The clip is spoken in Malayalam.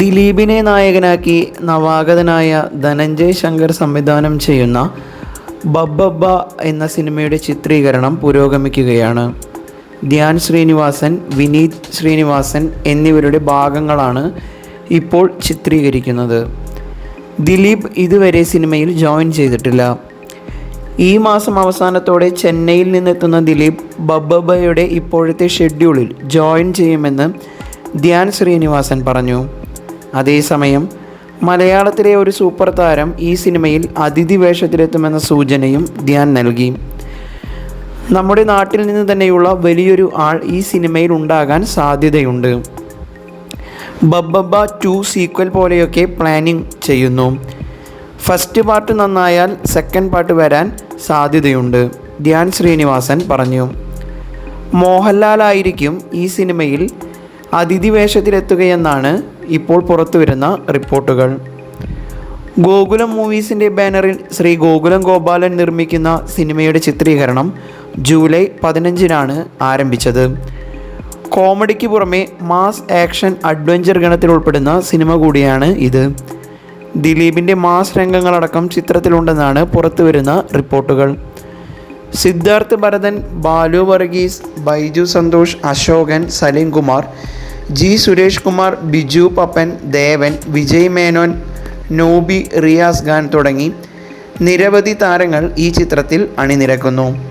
ദിലീപിനെ നായകനാക്കി നവാഗതനായ ധനഞ്ജയ് ശങ്കർ സംവിധാനം ചെയ്യുന്ന ബബ്ബബ്ബ എന്ന സിനിമയുടെ ചിത്രീകരണം പുരോഗമിക്കുകയാണ്. ധ്യാൻ ശ്രീനിവാസൻ വിനീത് ശ്രീനിവാസൻ എന്നിവരുടെ ഭാഗങ്ങളാണ് ഇപ്പോൾ ചിത്രീകരിക്കുന്നത്. ദിലീപ് ഇതുവരെ സിനിമയിൽ ജോയിൻ ചെയ്തിട്ടില്ല. ഈ മാസം അവസാനത്തോടെ ചെന്നൈയിൽ നിന്നെത്തുന്ന ദിലീപ് ബബ്ബബയുടെ ഇപ്പോഴത്തെ ഷെഡ്യൂളിൽ ജോയിൻ ചെയ്യുമെന്ന് ധ്യാൻ ശ്രീനിവാസൻ പറഞ്ഞു. അതേസമയം മലയാളത്തിലെ ഒരു സൂപ്പർ താരം ഈ സിനിമയിൽ അതിഥി വേഷത്തിലെത്തുമെന്ന സൂചനയും ധ്യാൻ നൽകി. നമ്മുടെ നാട്ടിൽ നിന്ന് തന്നെയുള്ള വലിയൊരു ആൾ ഈ സിനിമയിൽ ഉണ്ടാകാൻ സാധ്യതയുണ്ട്. ബബ്ബബ ടു സീക്വൽ പോലെയൊക്കെ പ്ലാനിങ് ചെയ്യുന്നു. ഫസ്റ്റ് പാർട്ട് നന്നായാൽ സെക്കൻഡ് പാർട്ട് വരാൻ സാധ്യതയുണ്ട് ധ്യാൻ ശ്രീനിവാസൻ പറഞ്ഞു. മോഹൻലാലായിരിക്കും ഈ സിനിമയിൽ അതിഥി വേഷത്തിലെത്തുകയെന്നാണ് ഇപ്പോൾ പുറത്തുവരുന്ന റിപ്പോർട്ടുകൾ. ഗോകുലം മൂവീസിന്റെ ബാനറിൽ ശ്രീ ഗോകുലം ഗോപാലൻ നിർമ്മിക്കുന്ന സിനിമയുടെ ചിത്രീകരണം ജൂലൈ പതിനഞ്ചിനാണ് ആരംഭിച്ചത്. കോമഡിക്ക് പുറമെ മാസ് ആക്ഷൻ അഡ്വഞ്ചർ ഗണത്തിൽ ഉൾപ്പെടുന്ന സിനിമ കൂടിയാണ് ഇത്. ദിലീപിന്റെ മാസ് രംഗങ്ങളടക്കം ചിത്രത്തിലുണ്ടെന്നാണ് പുറത്തുവരുന്ന റിപ്പോർട്ടുകൾ. സിദ്ധാർത്ഥ് ഭരതൻ ബാലു വർഗീസ് ബൈജു സന്തോഷ് അശോകൻ സലീം കുമാർ ജി സുരേഷ് കുമാർ ബിജു പപ്പൻ ദേവൻ വിജയ് മേനോൻ നോബി റിയാസ് ഖാൻ തുടങ്ങി നിരവധി താരങ്ങൾ ഈ ചിത്രത്തിൽ അണിനിരക്കുന്നു.